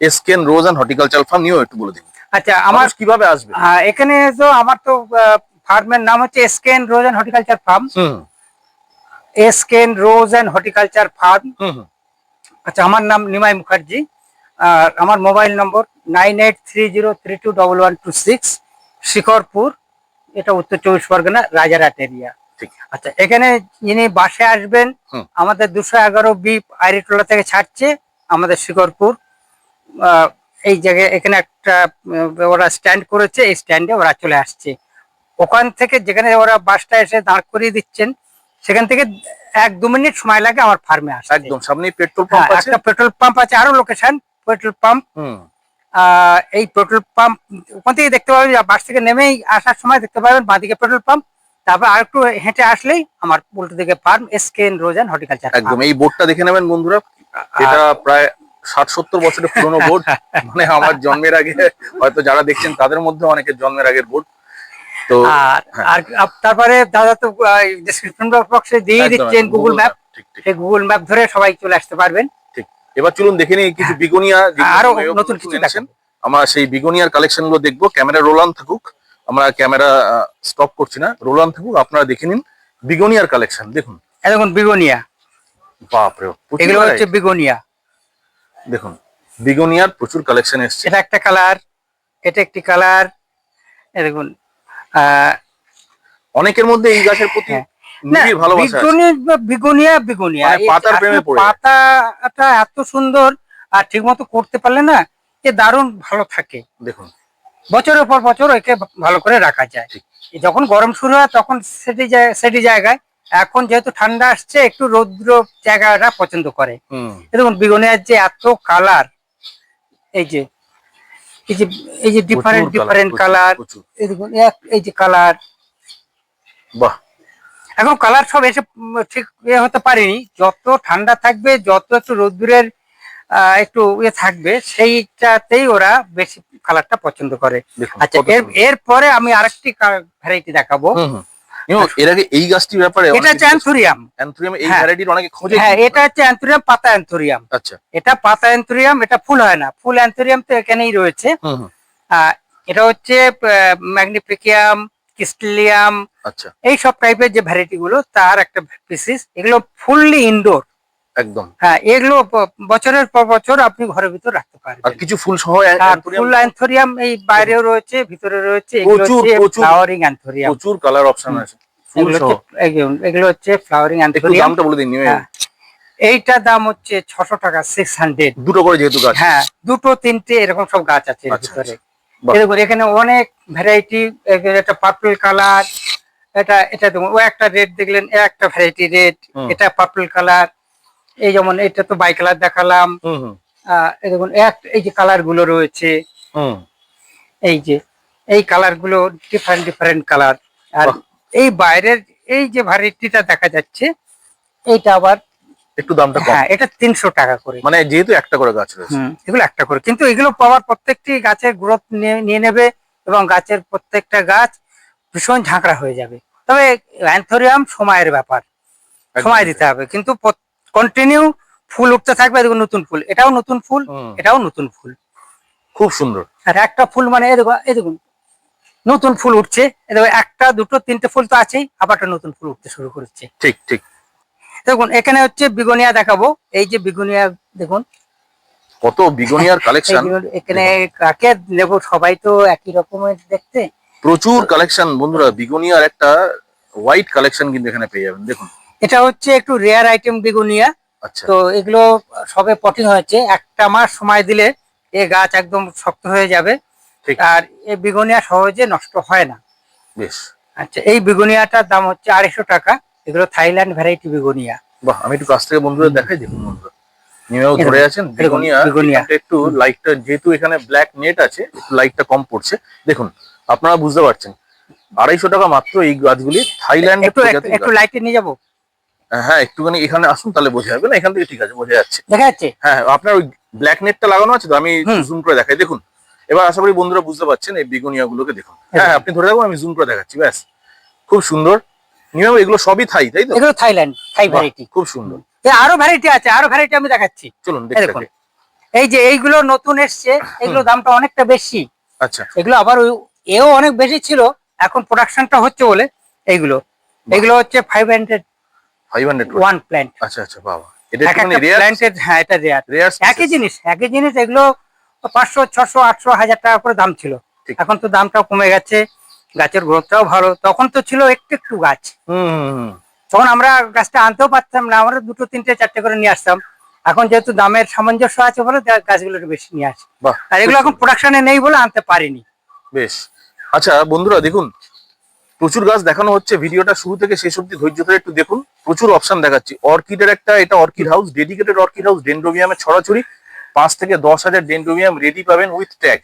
SKN rose and horticulture farm নিয়েও একটু বলে দিন। আচ্ছা আমার কীভাবে আসবে? এখানে তো আমার তো ফার্মের নাম হচ্ছে SKN rose and horticulture farm SKN rose and horticulture farm. আচ্ছা আমার নাম নিমাই মুখার্জি। আর আমার mobile number nine eight three zero three two double one two six Shikharpur এটা উত্তর চব্বিশ পরগনা রাজারহাট এরিয়া আচ্ছা এখানে যিনি বাসে আসবেন আমাদের দুশো এগারো বি আইরিটোলা থেকে ছাড়ছে আমাদের শিকরপুর এই জায়গায় এখানে একটা ওরা স্ট্যান্ড করেছে এই স্ট্যান্ডে ওরা চলে আসছে। ওখান থেকে যেখানে ওরা বাসটা এসে দাঁড় করিয়ে দিচ্ছেন সেখান থেকে এক দু মিনিট সময় লাগে আমার ফার্মে আসতে। একদম সামনে পেট্রোল হ্যাঁ, পাম্প আছে? একটা পেট্রোল পাম্প আছে আরও লোকেশন পেট্রোল পাম্প এই পেট্রোল পাম্প ওখান থেকে দেখতে পাবেন বাস থেকে নেমেই আসার সময় দেখতে পাবেন বাঁদিকে পেট্রোল পাম্প তারপর আর একটু হেঁটে আসলেই আমার উল্টো দিকে farm SKN rose and horticulture একদম এই বোর্ডটা দেখে নেবেন বন্ধুরা এটা প্রায় ষাট সত্তর বছরের পুরনো বোর্ড মানে আমার জন্মের আগে হয়তো যারা দেখছেন তাদের মধ্যে অনেকের জন্মের আগের বোর্ড তো আর হ্যাঁ। তারপরে দাদা তো ডিসক্রিপশন বক্সে দিয়ে দিচ্ছেন গুগল ম্যাপ সেই গুগল ম্যাপ ধরে সবাই চলে আসতে পারবেন। ঠিক। এবার চলুন দেখে নিই কিছু বিগোনিয়া যেগুলো আরও নতুন কিছু এনেছেন। আমরা সেই বিগোনিয়ার কালেকশনগুলো দেখব। ক্যামেরা রোলান থাকুক আমরা ক্যামেরা স্টপ করছি না। রোলান থাকুক আপনারা দেখে নিন বিগোনিয়ার কালেকশন দেখুন। দেখুন বিগোনিয়া। বাপরে এগুলো হচ্ছে বিগোনিয়া। দেখুন বিগোনিয়ার প্রচুর কালেকশন এসছে। এটা একটা কালার এটা একটি কালার দেখুন অনেকের মধ্যে এই গাছের প্রতি হ্যাঁ। বিগোনিয়া বিগোনিয়া মানে এই পাতার প্রেমে পড়ে। পাতাটা এত সুন্দর আর ঠিক মতো করতে পারলে না এ দারুণ ভালো থাকে। দেখুন। বছরের পর বছর একে ভালো করে রাখা যায়। যখন গরম শুরু হয় তখন সেটি সেটি জায়গায় এখন যেহেতু ঠান্ডা আসছে একটু রৌদ্র জায়গাটা পছন্দ করে। হুম। দেখুন বিগোনিয়ার যে এত কালার এই যে এই যে এই যে ডিফারেন্ট ডিফারেন্ট কালার এই দেখুন এই যে কালার বাহ। এখন কালার সব এসে ঠিক ইয়ে হতে পারেনি। যত ঠান্ডা থাকবে যত একটু রোদ্দুরের একটু ইয়ে থাকবে সেইটাতেই ওরা বেশি কালারটা পছন্দ করে। আচ্ছা এর এরপরে আমি আরেকটি ভ্যারাইটি দেখাবো। এর আগে এই গাছটির ব্যাপারে এটা হচ্ছে অ্যান্থোরিয়াম। অ্যান্থুরিয়াম এই হ্যাঁ। ভ্যারাইটির অনেকে খোঁজে হ্যাঁ এটা হচ্ছে অ্যান্থুরিয়াম পাতা অ্যান্থোরিয়াম। আচ্ছা। এটা পাতা অ্যান্থোরিয়াম এটা ফুল হয় না। ফুল অ্যান্থোরিয়াম তো এখানেই রয়েছে। এটা হচ্ছে ম্যাগনিফিকিয়াম ক্রিস্টেলিয়াম। আচ্ছা। এই সব টাইপের যে ভ্যারাইটি গুলো তার একটা পিসিস এগুলো ফুললি ইনডোর একদম। হ্যাঁ এগুলো বছরের পর বছর আপনি ঘরের ভিতর রাখতে আর কিছু ফুল সহ ফুল অ্যান্থোরিয়াম এই বাইরেও রয়েছে ভিতরে রয়েছে প্রচুর, প্রচুর। Flowering anthurium. প্রচুর কালার অপশন আছে। ফুল সহ। এগুলো- হচ্ছে ফ্লাওয়ারিং অ্যান্থোরিয়াম। দামটা বলে দিন নিয়ে হ্যাঁ। এইটার দাম হচ্ছে ছশো টাকা সিক্স হান্ড্রেড দুটো করে যেহেতু গাছ। হ্যাঁ দুটো তিনটে এরকম সব গাছ আছে এর আচ্ছা, ভিতরে। এরকম এখানে অনেক ভ্যারাইটি একটা পার্পল কালার এটা এটা দেখুন ও একটা রেড দেখলেন একটা ভ্যারাইটি রেড এটা পার্পল কালার এই যেমন এটা তো বাই কালার দেখালাম। এই দেখুন এই যে কালারগুলো রয়েছে। হুম। এই যে এই কালারগুলো ডিফারেন্ট ডিফারেন্ট কালার আর এই বাইরের এই যে ভ্যারাইটিটা দেখা যাচ্ছে এইটা আবার একটু দামটা কম। হ্যাঁ এটা তিনশো টাকা করে। মানে যেহেতু একটা করে গাছ রয়েছে। এগুলো একটা করে। কিন্তু এগুলো পাওয়ার প্রত্যেকটি গাছের গ্রোথ নিয়ে নেবে এবং গাছের প্রত্যেকটা গাছ ভীষণ ঝাঁকড়া হয়ে যাবে। তবে অ্যান্থোরিয়াম সময়ের ব্যাপার। সময় দিতে হবে। কিন্তু কন্টিনিউ ফুল উঠতে থাকবে দেখুন নতুন ফুল। এটাও নতুন ফুল এটাও নতুন ফুল। খুব সুন্দর। আর একটা ফুল মানে দেখুন এই দেখুন নতুন ফুল উঠছে। একটা দুটো তিনটে ফুল তো আছেই আবার একটা নতুন ফুল উঠতে শুরু করেছে। ঠিক ঠিক। দেখুন এখানে হচ্ছে বিগোনিয়া দেখাবো। এই যে বিগোনিয়া দেখুন। কত বিগোনিয়ার কালেকশন এখানে কাকে নেব সবাই তো একই রকমের দেখতে। প্রচুর কালেকশন বন্ধুরা। বিগোনিয়ার একটা হোয়াইট কালেকশন কিন্তু এখানে পেয়ে যাবেন। দেখুন এটা হচ্ছে একটু রেয়ার আইটেম বেগুনিয়া। আচ্ছা। তো এগুলো সবে পটিং হয়েছে। একটা মাস সময় দিলে এ গাছ একদম শক্ত হয়ে যাবে। ঠিক। আর এই বেগুনিয়া সহজে নষ্ট হয় না। বেশ। আচ্ছা এই বেগুনিয়াটার দাম হচ্ছে আড়াইশো টাকা। এগুলো থাইল্যান্ড ভ্যারাইটি বেগুনিয়া। বাহ আমি একটু কাছ থেকে বন্ধুরা দেখাই দেখুন বন্ধুরা। নিমেও ধরে আছেন বিগোনিয়া। বিগোনিয়া। একটু লাইটটা যেহেতু এখানে ব্ল্যাক নেট আছে একটু লাইটটা কম পড়ছে। দেখুন আপনারা বুঝতে পারছেন। আড়াইশো টাকা মাত্র এই গাছগুলি থাইল্যান্ড একটু। লাইটে নিয়ে যাব? হ্যাঁ একটুখানি এখানে আসুন তাহলে বোঝা যাবে। না এখান থেকে ঠিক আছে বোঝা যাচ্ছে। দেখা যাচ্ছে। হ্যাঁ আপনার ওই ব্ল্যাক নেটটা লাগানো আছে তো? আমি জুম করে দেখাই। দেখুন এবার আশা করি বন্ধুরা বুঝতে পারছেন এই বেগুনিয়া গুলোকে দেখুন। হ্যাঁ আপনি ধরে রাখুন আমি জুম করে দেখাচ্ছি ব্যাস। খুব সুন্দর। নিয়ম এগুলো সবই থাই তাই তো? এগুলো থাইল্যান্ড থাই ভ্যারাইটি খুব সুন্দর। আরও ভ্যারাইটি আছে আরও ভ্যারাইটি আমি দেখাচ্ছি। চলুন এই দেখুন। এই যে এইগুলো নতুন এসছে এগুলো দামটা অনেকটা বেশি। আচ্ছা। এগুলো আবার এও অনেক বেশি ছিল এখন প্রোডাকশনটা হচ্ছে বলে এইগুলো। এগুলো হচ্ছে ফাইভ হান্ড্রেড ওয়ান প্ল্যান্ট আচ্ছা আচ্ছা বাবা। এটা এক রেয়ার প্ল্যান্টের হ্যাঁ এটা রেয়ার রেয়ার একই জিনিস একই জিনিস এগুলো হাজার টাকা করে দাম ছিল। এখন তো দামটাও কমে গেছে গাছের গ্রোথটাও ভালো। তখন তো ছিল একটু একটু গাছ। হুম তখন আমরা গাছটা আনতেও পারতাম না আমরা দুটো তিনটে চারটে করে নিয়ে আসতাম। এখন যেহেতু দামের সামঞ্জস্য আছে বলে গাছগুলো একটু বেশি নিয়ে আসি। আর এগুলো এখন প্রোডাকশনে নেই বলে আনতে পারিনি। বেশ। আচ্ছা বন্ধুরা দেখুন প্রচুর গাছ দেখানো হচ্ছে ভিডিওটা শুরু থেকে শেষ অব্দি ধৈর্য ধরে একটু দেখুন। প্রচুর অপশন দেখাচ্ছি। অর্কিডের একটা এটা orchid house dedicated orchid house ডেন্ড্রোবিয়ামের ছড়াছড়ি। পাঁচ থেকে দশ হাজার ডেন্ড্রোবিয়াম রেডি পাবেন উইথ ট্যাগ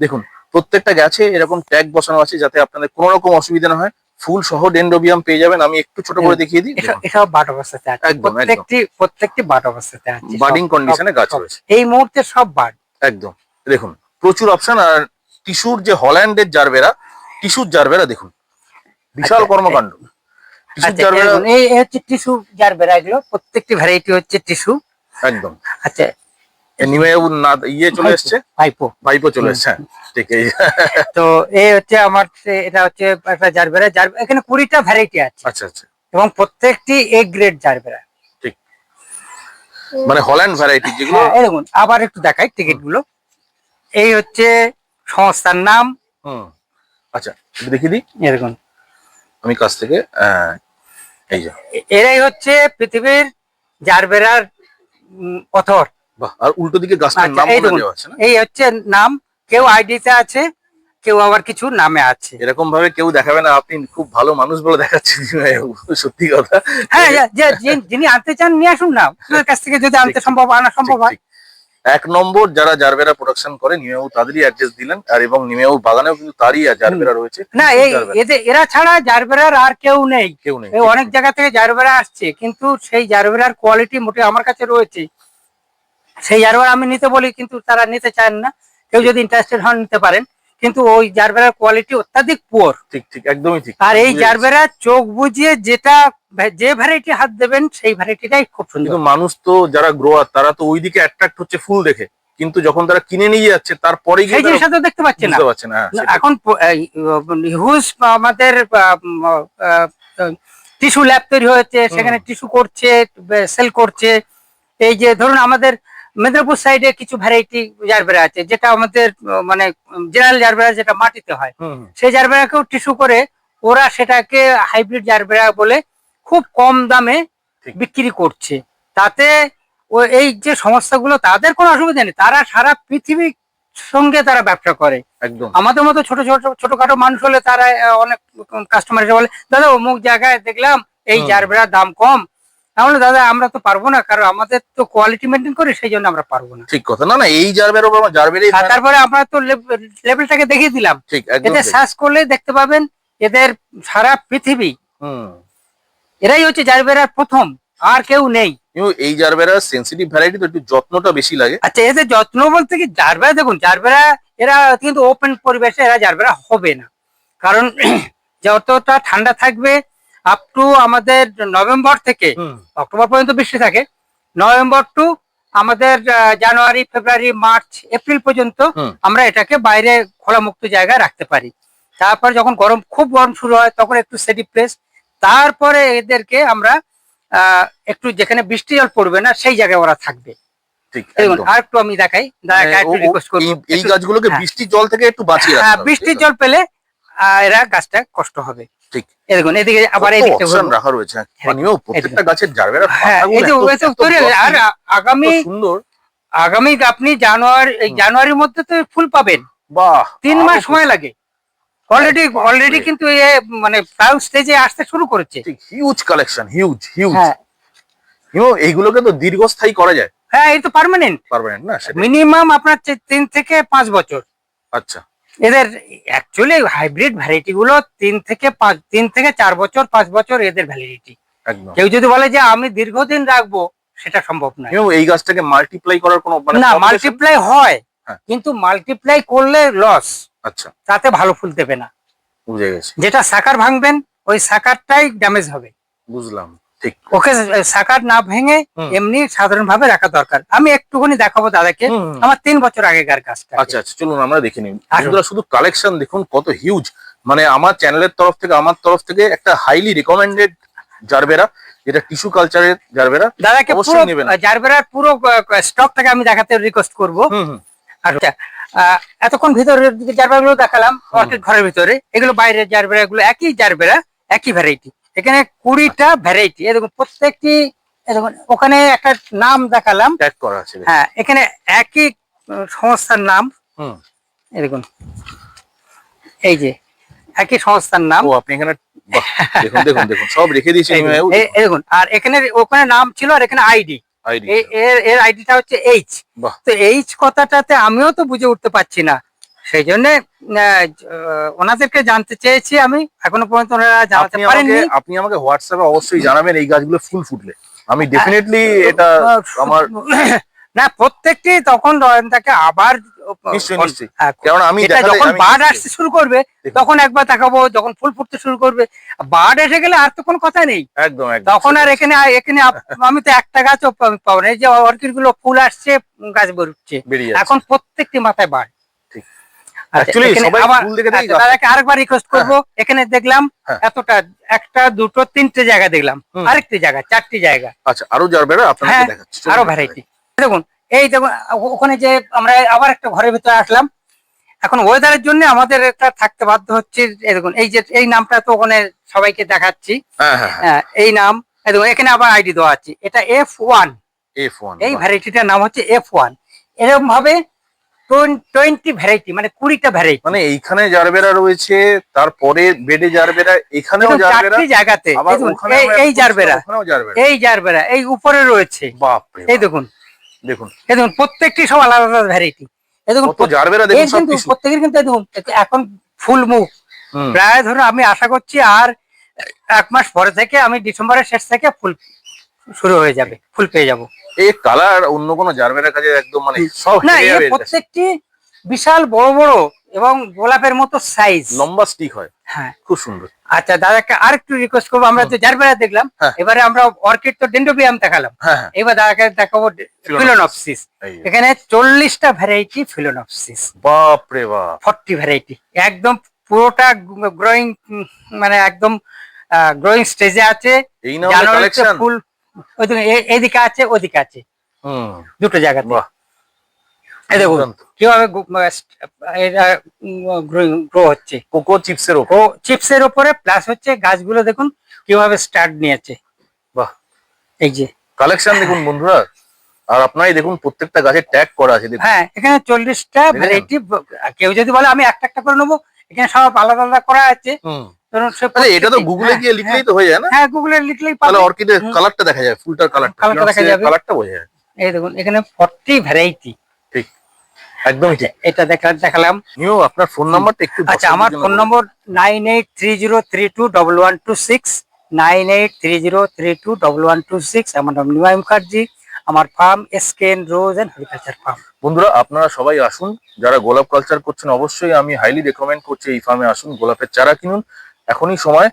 দেখুন প্রত্যেকটা গাছে এরকম ট্যাগ বসানো আছে যাতে আপনাদের কোনো রকম অসুবিধা না হয়। ফুল সহ ডেন্ড্রোবিয়াম পেয়ে যাবেন। আমি একটু ছোট করে দেখিয়ে দিই। এটা বাট অবস্থাতে আছে। প্রত্যেকটি প্রত্যেকটি বাট অবস্থাতে আছে। বার্ডিং কন্ডিশনে গাছ। রয়েছে। এই মুহূর্তে সব বাট একদম। দেখুন প্রচুর অপশন আর টিস্যুর যে হল্যান্ডের জারবেরা টিস্যুর জারবেরা দেখুন। বিশাল আচ্ছা, কর্মকাণ্ড। আচ্ছা। এরকম, এই হচ্ছে টিস্যু যার বেড়া এগুলো। প্রত্যেকটি ভ্যারাইটি হচ্ছে টিস্যু। একদম। আচ্ছা। না ইয়ে চলে এসছে? পাইপো ভাইপো চলে এসছে হ্যাঁ, ঠিক এই। তো এই হচ্ছে আমার এটা হচ্ছে একটা জারবেরা জার এখানে কুড়িটা ভ্যারাইটি আছে। আচ্ছা আচ্ছা। এবং প্রত্যেকটি এ গ্রেড জারবেরা ঠিক। মানে হল্যান্ড ভ্যারাইটি যেগুলো হ্যাঁ, দেখুন আবার একটু দেখাই টিকিটগুলো এই হচ্ছে সংস্থার নাম। আচ্ছা দেখিয়ে দিই। দেখুন। আমি কাছ থেকে এই যে। এরাই হচ্ছে পৃথিবীর জারবেরার অথর বাহ আর উল্টো দিকে গাছটার আচ্ছা, নাম এই বলে দেওয়া আছে না? এই হচ্ছে নাম কেউ আইডিতে আছে কেউ আবার কিছু নামে আছে। এরকম ভাবে কেউ দেখাবে না আপনি খুব ভালো মানুষ বলে দেখাচ্ছেন সত্যি কথা। হ্যাঁ যিনি আনতে চান নিয়ে আসুন না। কাছ থেকে যদি আনতে সম্ভব আনা সম্ভব হয়। এক নম্বর যারা জারবেরা প্রোডাকশন করে নিমেও তাদেরই অ্যাড্রেস দিলেন। আর এবং নিমেও বাগানেও কিন্তু তারই জারবেরা রয়েছে। না এই এতে এদের এরা ছাড়া জারবেরার আর কেউ নেই। কেউ নেই। এই অনেক জায়গা থেকে জারবেরা আসছে কিন্তু সেই জারবেরার কোয়ালিটি মোটে আমার কাছে রয়েছে। সেই জারবেরা আমি নিতে বলি কিন্তু তারা নিতে চান না। কেউ যদি ইন্টারেস্টেড হন নিতে পারেন। কিন্তু ওই জারবেরার কোয়ালিটি অত্যাধিক পুয়ার ঠিক ঠিক একদমই ঠিক। আর এই। জারবেরা চোখ বুঝিয়ে যেটা যে ভ্যারাইটি হাত দেবেন সেই ভ্যারাইটিটাই খুব সুন্দর। কিন্তু মানুষ তো যারা গ্রোয়ার তারা তো ওইদিকে অ্যাট্রাক্ট হচ্ছে ফুল দেখে। কিন্তু যখন তারা কিনে নিয়ে যাচ্ছে তারপরে সেই জিনিসটা তো দেখতে পাচ্ছি না। পারছে না হ্যাঁ, এখন হিউজ আমাদের টিস্যু ল্যাব তৈরি হয়েছে সেখানে টিস্যু করছে সেল করছে। এই যে ধরুন আমাদের মেদিনীপুর সাইডে কিছু ভ্যারাইটি জারবেরা আছে যেটা আমাদের মানে জেনারেল জারবেরা যেটা মাটিতে হয়। সেই জারবেরাকেও টিস্যু করে ওরা সেটাকে হাইব্রিড জারবেরা বলে খুব কম দামে বিক্রি করছে। তাতে ও এই যে সমস্যাগুলো তাদের কোনো অসুবিধা নেই। তারা সারা পৃথিবীর সঙ্গে তারা ব্যবসা করে। একদম। আমাদের মতো ছোট ছোট ছোটখাটো মানুষ হলে তারা অনেক কাস্টমার এসে বলে দাদা অমুক জায়গায় দেখলাম এই হুম। জারবেরার দাম কম তাহলে দাদা আমরা তো পারব না কারণ আমাদের তো কোয়ালিটি মেনটেন করি সেই জন্য আমরা পারব না। ঠিক কথা। না না এই জারবের আমার জারবেরই তারপরে আমরা তো লেভেলটাকে দেখিয়ে দিলাম। ঠিক এদের। সার্চ করলে দেখতে পাবেন এদের সারা পৃথিবী। হুম। এরাই হচ্ছে জারবেরার প্রথম আর কেউ নেই। এই জারবেরা সেন্সিটিভ ভ্যারাইটি তো একটু যত্নটা বেশি লাগে। আচ্ছা এদের যত্ন বলতে কি জারবেরা দেখুন জারবেরা এরা কিন্তু ওপেন পরিবেশে এরা জারবেরা হবে না। কারণ যতটা ঠান্ডা থাকবে আপ টু আমাদের নভেম্বর থেকে অক্টোবর পর্যন্ত বৃষ্টি থাকে। নভেম্বর টু আমাদের জানুয়ারি ফেব্রুয়ারি মার্চ এপ্রিল পর্যন্ত আমরা এটাকে বাইরে খোলা মুক্ত জায়গায় রাখতে পারি। তারপর যখন গরম খুব গরম শুরু হয় তখন একটু সেটি প্লেস তারপরে এদেরকে আমরা আহ, একটু যেখানে বৃষ্টি জল পড়বে না সেই জায়গায় ওরা থাকবে। আর একটু আমি দেখাই। মানে এই- গাছগুলোকে হ্যাঁ। বৃষ্টির জল থেকে একটু বাঁচিয়ে হ্যাঁ বৃষ্টির জল পেলে আহ, এরা গাছটা কষ্ট হবে। ঠিক। এই দেখুন এদিকে আবার এদিকে রাখা রয়েছে? মানেও প্রত্যেকটা গাছের জারবেরা হ্যাঁ এই যে ওয়েসে আর আগামী সুন্দর। আগামী আপনি জানুয়ারি এই জানুয়ারির মধ্যে তো ফুল পাবেন। বাহ তিন মাস সময় লাগে। অলরেডি অলরেডি কিন্তু এ মানে প্রায় স্টেজে আসতে শুরু করেছে। ঠিক হিউজ কালেকশন হিউজ হিউজ এইগুলোকে তো দীর্ঘস্থায়ী করা যায়। হ্যাঁ এই তো পার্মানেন্ট পারবেন না মিনিমাম আপনার তিন থেকে পাঁচ বছর। আচ্ছা। এদের অ্যাকচুয়ালি হাইব্রিড ভ্যারাইটি গুলো তিন থেকে পাঁচ তিন থেকে চার বছর পাঁচ বছর এদের ভ্যালিডিটি কেউ যদি বলে যে আমি দীর্ঘদিন রাখব সেটা সম্ভব নয়। এই গাছটাকে মাল্টিপ্লাই করার কোনো মানে না মাল্টিপ্লাই হয় হ্যাঁ। কিন্তু মাল্টিপ্লাই করলে লস আচ্ছা। তাতে ভালো ফুল দেবে না। বুঝে গেছি। যেটা সাকার ভাঙবেন ওই সাকারটাই ড্যামেজ হবে। বুঝলাম। ঠিক। ওকে সাকার না ভেঙে এমনি সাধারণ ভাবে রাখা দরকার। আমি একটুখানি দেখাবো দাদাকে। আমার তিন বছর আগেকার গাছটা আচ্ছা আচ্ছা চলুন আমরা দেখে নিই। বন্ধুরা শুধু কালেকশন দেখুন কত হিউজ মানে আমার চ্যানেলের তরফ থেকে আমার তরফ থেকে একটা হাইলি রিকমেন্ডেড জারবেরা যেটা টিস্যু কালচারের জারবেরা দাদাকে অবশ্যই নেবেন। জারবেরার পুরো স্টকটাকে আমি দেখাতে রিকোয়েস্ট করব। আচ্ছা এতক্ষণ ভিতরের দিকে জারবেরা গুলো দেখালাম ঘরের ভিতরে। এগুলো বাইরের জারবেরা গুলো একই জারবেরা একই ভ্যারাইটি এখানে কুড়িটা ভ্যারাইটি দেখুন প্রত্যেকটি ওখানে একটা নাম দেখালাম। হ্যাঁ এখানে একই সংস্থার নাম। হুম। এই যে একই সংস্থার নাম। ও আপনি এখানে দেখুন সব রেখে আর এখানে ওখানে নাম ছিল আর এখানে আইডি আইডি এর এর আইডিটা হচ্ছে এইচ তো এইচ কথাটাতে আমিও তো বুঝে উঠতে পারছি না। সেই জন্য ওনাদেরকে জানতে চেয়েছি আমি। এখনও পর্যন্ত ওনারা জানাতে পারেননি। আপনি আমাকে হোয়াটসঅ্যাপে অবশ্যই জানাবেন এই গাছগুলো ফুল ফুটলে। আমি ডেফিনেটলি এটা আমার না প্রত্যেকটি তখন তাকে আবার। হ্যাঁ, আমি যখন বার্ড আসতে শুরু করবে তখন একবার দেখাবো যখন ফুল ফুটতে শুরু করবে। বার্ড এসে গেলে আর তো কোনো কথা নেই। একদম তখন আর এখানে এখানে আমি তো একটা গাছও পাবো না। এই যে অর্কিডগুলো ফুল আসছে গাছ বেরোচ্ছে। এখন প্রত্যেকটি মাথায় বাড় আরেকবার রিকোয়েস্ট করব। এখানে দেখলাম হ্যাঁ। এতটা একটা দুটো তিনটে জায়গা দেখলাম। আরেকটি জায়গা চারটি জায়গা। আচ্ছা আরও হ্যাঁ, আরও ভ্যারাইটি দেখুন এই দেখুন ওখানে যে আমরা আবার একটা ঘরের ভিতরে আসলাম। এখন ওয়েদারের জন্য আমাদের থাকতে বাধ্য হচ্ছে এই দেখুন এই যে এই নামটা তো ওখানে সবাইকে দেখাচ্ছি। হ্যাঁ হ্যাঁ হ্যাঁ, এই নাম দেখুন এখানে আবার আইডি দেওয়া আছে। এটা এফ ওয়ান এফ ওয়ান এই ভ্যারাইটিটার নাম হচ্ছে এফ ওয়ান এরকম ভাবে টোয়েন্টি ভ্যারাইটি মানে কুড়িটা ভ্যারাইটি মানে এইখানে জারবেরা রয়েছে তারপরে বেডে জারবেরা এখানেও জারবেরা জায়গাতে এই- এখন জারবেরা এই জারবেরা এই উপরে রয়েছে। বাপ এই দেখুন। দেখুন। এই দেখুন প্রত্যেকটি সব আলাদা আলাদা ভ্যারাইটি এই দেখুন জারবেরা প্রত্যেকের কিন্তু দেখুন এখন ফুল মুখ। প্রায় ধরুন আমি আশা করছি আর এক মাস পরে থেকে আমি ডিসেম্বরের শেষ থেকে ফুল শুরু হয়ে যাবে ফুল পেয়ে যাব। এই কালার অন্য কোনো জারবেরার কাছে একদম মানে সব না এই এর প্রত্যেকটি বিশাল বড় বড় এবং গোলাপের মতো সাইজ লম্বা স্টিক হয়। হ্যাঁ। খুব সুন্দর। আচ্ছা দাদাকে আরেকটু রিকোয়েস্ট করব আমরা তো জারবেরা দেখলাম। হ্যাঁ। এবারে আমরা অর্কিড তো ডেন্ডোবিয়াম দেখালাম। হ্যাঁ হ্যাঁ। এবার দাদাকে দেখাবো ফিলোনপসিস এখানে চল্লিশটা ভ্যারাইটি ফিলোনপসিস বাপ রে বাপ। ফর্টি ভ্যারাইটি একদম পুরোটা গ্রোয়িং মানে একদম গ্রোয়িং স্টেজে আছে। ফুল ওই দেখুন, এ- এদিকে আছে ওদিকে আছে। হুম। দুটো এই দেখুন কীভাবে এটা গ্রো হচ্ছে। কোকো চিপসের ও চিপসের উপরে প্লাস হচ্ছে গাছগুলো দেখুন কীভাবে স্টার্ট নিয়েছে। বাহ। এই যে। কালেকশন দেখুন বন্ধুরা। আর আপনারাই দেখুন প্রত্যেকটা গাছে ট্যাগ করা আছে হ্যাঁ এখানে চল্লিশটা? ভ্যারাইটি কেউ যদি বলে আমি একটা একটা করে নেব এখানে সব আলাদা আলাদা করা আছে। ধরুন সে আরে এটা তো গুগলে হ্যাঁ, গিয়ে লিখলেই হ্যাঁ, তো হয়ে। যায় না? হ্যাঁ গুগলে লিখলেই তাহলে অর্কিডের কালারটা দেখা যায় ফুলটার কালারটা কালারটা দেখা যাবে। কালারটা বোঝা যায়। এই দেখুন এখানে ফর্টি ভ্যারাইটি ঠিক। একদমই ঠিক। এটা দেখা দেখালাম। নিও আপনার ফোন নাম্বারটা একটু আচ্ছা আমার ফোন নম্বর নাম নিমাই মুখার্জি। আমার ফার্ম রোজ হরিকালচার ফার্ম বন্ধুরা আপনারা সবাই আসুন। যারা গোলাপ কালচার করছেন অবশ্যই আমি হাইলি রেকমেন্ড করছি এই ফার্মে আসুন গোলাপের চারা কিনুন। এখনই সময়।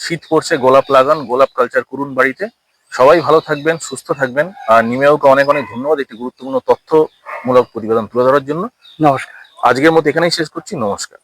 শীত পড়ছে গোলাপ লাগান গোলাপ কালচার করুন বাড়িতে। সবাই ভালো থাকবেন সুস্থ থাকবেন। আর নিমেওকে অনেক অনেক ধন্যবাদ একটি গুরুত্বপূর্ণ তথ্যমূলক প্রতিবেদন তুলে ধরার জন্য। নমস্কার। আজকের মতো এখানেই শেষ করছি নমস্কার।